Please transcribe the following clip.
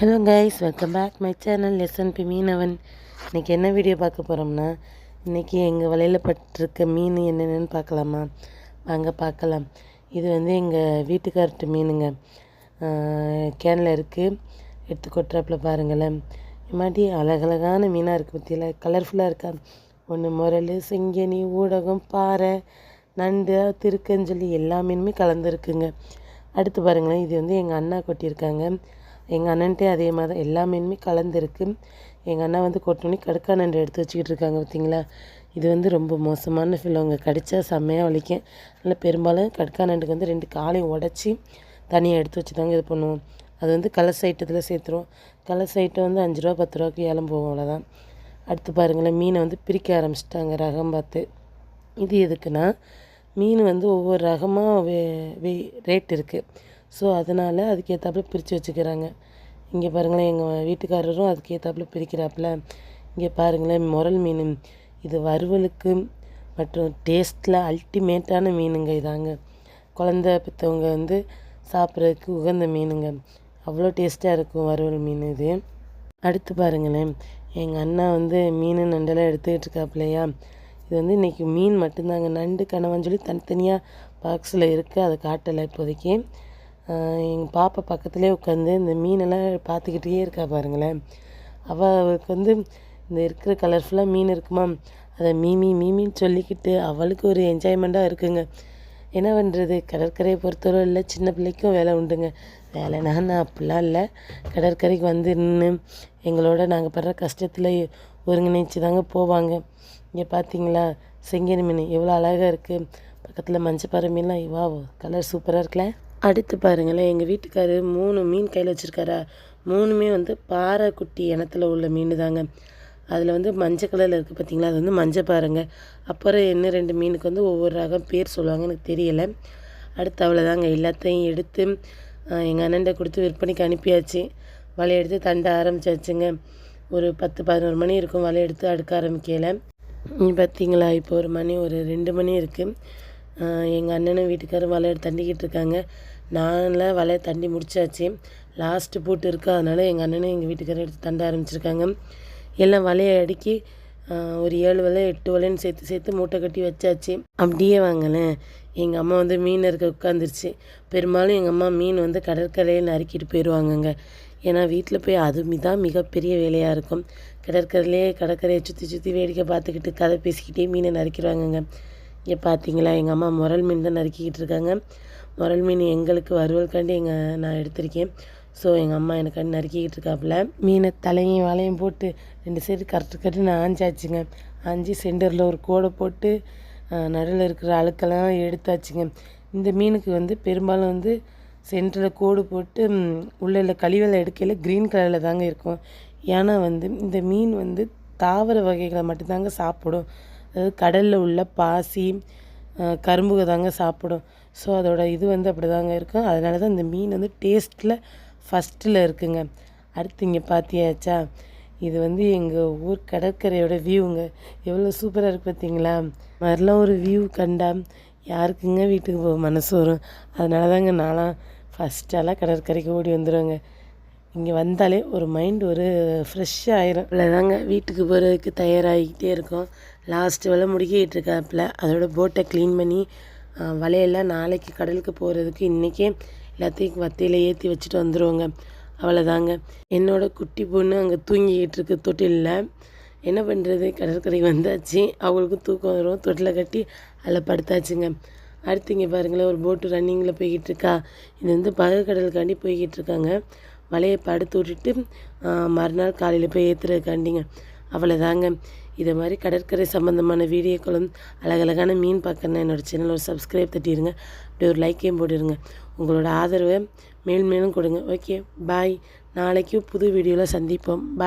Hello guys welcome back my channel lesson B Meenavan இன்றைக்கி என்ன video பார்க்க போகிறோம்னா இன்றைக்கி எங்கள் வலையில் பட்டிருக்க மீன் என்னென்னு பார்க்கலாமா? வாங்க பார்க்கலாம். இது வந்து எங்கள் வீட்டுக்கார்ட்ட மீனுங்க. கேனில் இருக்குது எடுத்து கொட்டுறாப்புல பாருங்களேன். இம்மாட்டி அழகழகான மீனாக இருக்குது பற்றியில் கலர்ஃபுல்லாக இருக்கா? ஒன்று முரல் செங்கனி ஊடகம் பாறை நண்டு திருக்கஞ்சொல்லி எல்லா மீனுமே கலந்துருக்குங்க. அடுத்து பாருங்களேன். இது வந்து எங்கள் அண்ணா கொட்டியிருக்காங்க. எங்கள் அண்ணன்ட்டே அதே மாதிரி தான். எல்லா மீனுமே கலந்துருக்கு. எங்கள் அண்ணா வந்து கொட்டோன்னே கடுக்கா நண்டு எடுத்து வச்சுக்கிட்டு இருக்காங்க பார்த்தீங்களா இது வந்து ரொம்ப மோசமான ஃபில்லோங்க கடித்தா செம்மையாக வலிக்கும். அதனால் பெரும்பாலும் கடுக்கா நண்டுக்கு வந்து ரெண்டு காலையும் உடச்சி தனியாக எடுத்து வச்சு தாங்க இது பண்ணுவோம். அது வந்து கலர்ஸ் ஐட்டத்தில் சேர்த்துருவோம். கலர்ஸ் ஐட்டம் வந்து அஞ்சு ரூபா பத்து ரூபாய்க்கு ஏலம் போகும் அவ்வளோதான் அடுத்து பாருங்களேன் மீனை வந்து பிரிக்க ஆரம்பிச்சிட்டாங்க ரகம் பார்த்து. இது எதுக்குன்னா மீன் வந்து ஒவ்வொரு ரகமாக வே வே ரேட் இருக்குது ஸோ அதனால் அதுக்கேற்றாப்புல பிரித்து வச்சுக்கிறாங்க. இங்கே பாருங்களேன் எங்கள் வீட்டுக்காரரும் அதுக்கேற்றாப்புல பிரிக்கிறாப்புல. இங்கே பாருங்களேன் முரல் மீன். இது வறுவலுக்கு மற்றும் டேஸ்ட்டில் அல்டிமேட்டான மீனுங்க இதாங்க. குழந்த பெற்றவங்க வந்து சாப்பிட்றதுக்கு உகந்த மீனுங்க. அவ்வளோ டேஸ்ட்டாக இருக்கும் வறுவல் மீன் இது. அடுத்து பாருங்களேன் எங்கள் அண்ணா வந்து மீன் நண்டெல்லாம் எடுத்துக்கிட்டு இருக்காப்புலையா இது வந்து இன்றைக்கி மீன் மட்டும்தாங்க. நண்டு கணவன் சொல்லி தனித்தனியாக பாக்ஸில் இருக்குது அதை காட்டலை இப்போதைக்கு. எங்கள் பாப்பா பக்கத்துலேயே உட்காந்து இந்த மீனெல்லாம் பார்த்துக்கிட்டே இருக்கா பாருங்களேன். அவள் அவளுக்கு வந்து இந்த இருக்கிற கலர்ஃபுல்லாக மீன் இருக்குமா? அதை மீமி மீமின்னு சொல்லிக்கிட்டு அவளுக்கு ஒரு என்ஜாய்மெண்ட்டாக இருக்குங்க. என்ன பண்ணுறது கடற்கரையை பொறுத்தவரை இல்லை சின்ன பிள்ளைக்கும் வேலை உண்டுங்க. வேலைனா நான் அப்படிலாம் இல்லை. கடற்கரைக்கு வந்து நின்று எங்களோட நாங்கள் படுற கஷ்டத்தில் ஒருங்கிணைச்சு தாங்க போவாங்க. இங்கே பார்த்தீங்களா செங்கனி மீன் எவ்வளோ அழகாக இருக்குது பக்கத்தில் மஞ்சப்பாறை மீன்லாம் வா கலர் சூப்பராக இருக்குல்ல? அடுத்து பாருங்களேன் எங்கள் வீட்டுக்காரர் மூணு மீன் கையில் வச்சுருக்காரா? மூணுமே வந்து பாறை குட்டி இனத்தில் உள்ள மீன் தாங்க அதில் வந்து மஞ்சள் கலரில் இருக்குது பார்த்தீங்களா அது வந்து மஞ்சள் பாருங்க அப்புறம் என்ன ரெண்டு மீனுக்கு வந்து ஒவ்வொரு ரகம் பேர் சொல்லுவாங்க எனக்கு தெரியலை. அடுத்து அவ்வளோதாங்க எல்லாத்தையும் எடுத்து எங்கள் அண்ணன்ட்ட கொடுத்து விற்பனைக்கு அனுப்பியாச்சு. வலை எடுத்து தண்ட ஆரம்பிச்சாச்சுங்க. ஒரு பத்து பதினோரு மணி இருக்கும் வலை எடுத்து அடுக்க ஆரம்பிக்கல பார்த்தீங்களா இப்போ ஒரு மணி ஒரு ரெண்டு மணி இருக்குது எங்கள் அண்ணனும் வீட்டுக்காரரும் வலையை தண்டிக்கிட்டு இருக்காங்க. நானில் வலையை தண்டி முடிச்சாச்சு. லாஸ்ட்டு போட்டு இருக்கா அதனால் எங்கள் அண்ணனும் எங்கள் வீட்டுக்காரரும் எடுத்து தண்ட ஆரம்பிச்சிருக்காங்க. எல்லாம் வலையை அடுக்கி ஒரு ஏழு வலை எட்டு வலைன்னு சேர்த்து சேர்த்து மூட்டை கட்டி வச்சாச்சு. அப்படியே வாங்கினேன் எங்கள் அம்மா வந்து மீன் இருக்க உட்காந்துருச்சு பெரும்பாலும் எங்கள் அம்மா மீன் வந்து கடற்கரையில் நறுக்கிட்டு போயிடுவாங்கங்க ஏன்னா வீட்டில் போய் அது தான் மிகப்பெரிய வேலையாக இருக்கும். கடற்கரையிலே கடற்கரையை சுற்றி சுற்றி வேடிக்கை பார்த்துக்கிட்டு கதை பேசிக்கிட்டே மீனை நறுக்கிடுவாங்கங்க. இங்கே பார்த்தீங்களா எங்கள் அம்மா முரல் மீன் தான் நறுக்கிக்கிட்டு இருக்காங்க. முரல் மீன் எங்களுக்கு வறுவல்காண்டி எங்கள் நான் எடுத்திருக்கேன். ஸோ எங்கள் அம்மா எனக்காண்டி நறுக்கிக்கிட்டு இருக்காப்புல. மீனை தலையும் வலையும் போட்டு ரெண்டு சைடு கரெக்டு கரெக்டு ஆஞ்சாச்சுங்க. ஆஞ்சி சென்டரில் ஒரு கோடை போட்டு நடுவில் இருக்கிற அழுக்கெல்லாம் எடுத்தாச்சுங்க. இந்த மீனுக்கு வந்து பெரும்பாலும் வந்து சென்டரில் கோடு போட்டு உள்ள கழிவில் எடுக்கையில் க்ரீன் கலரில் தாங்க இருக்கும். ஏன்னா வந்து இந்த மீன் வந்து தாவர வகைகளை மட்டும்தாங்க சாப்பிடும். அதாவது கடலில் உள்ள பாசி கரும்புக தாங்க சாப்பிடும். ஸோ அதோட இது வந்து அப்படி தாங்க இருக்கும் அதனால தான் இந்த மீன் வந்து டேஸ்ட்டில் ஃபஸ்ட்டில் இருக்குங்க. அடுத்து இங்கே பார்த்தியாச்சா இது வந்து எங்கள் ஊர் கடற்கரையோட வியூங்க எவ்வளோ சூப்பராக இருக்குது பார்த்தீங்களா மாதிரிலாம் ஒரு வியூ கண்டா யாருக்குங்க வீட்டுக்கு போக மனசு வரும். அதனால தாங்க நான்லாம் ஃபஸ்ட்டெல்லாம் கடற்கரைக்கு ஓடி வந்துடுவேங்க இங்கே வந்தாலே ஒரு மைண்ட் ஒரு ஃப்ரெஷ்ஷாக ஆயிரும். தாங்க வீட்டுக்கு போகிறதுக்கு தயாராகிக்கிட்டே இருக்கோம். லாஸ்ட்டு வேலை முடிக்கிட்டு இருக்காப்புல. அதோட போட்டை க்ளீன் பண்ணி வலையெல்லாம் நாளைக்கு கடலுக்கு போகிறதுக்கு இன்றைக்கே எல்லாத்தையும் வத்தையில் ஏற்றி வச்சுட்டு வந்துடுவோங்க அவ்வளோதாங்க என்னோடய குட்டி பொண்ணு அங்கே தூங்கிக்கிட்டு இருக்கு தொட்டிலில். என்ன பண்ணுறது கடற்கரை வந்தாச்சு. அவங்களுக்கும் தூக்கம் வரும். தொட்டில் கட்டி அதில் படுத்தாச்சுங்க. அடுத்து இங்கே பாருங்களேன் ஒரு போட்டு ரன்னிங்கில் போய்கிட்டு இருக்கா. இது வந்து பகக்கடலுக்காண்டி போய்கிட்டு இருக்காங்க. வலையை படுத்து விட்டுட்டு மறுநாள் காலையில் போய் ஏற்றுறதுக்காண்டிங்க அவ்வளோதாங்க இதை மாதிரி கடற்கரை சம்மந்தமான வீடியோக்களும் அழகழகான மீன் பார்க்கணும்னா என்னோடய சேனல் ஒரு சப்ஸ்கிரைப் தட்டிடுங்க. அப்படியே ஒரு லைக்கையும் போட்டுடுங்க. உங்களோட ஆதரவை மேல் மேலும் கொடுங்க. ஓகே பாய் நாளைக்கு புது வீடியோவில் சந்திப்போம். பாய்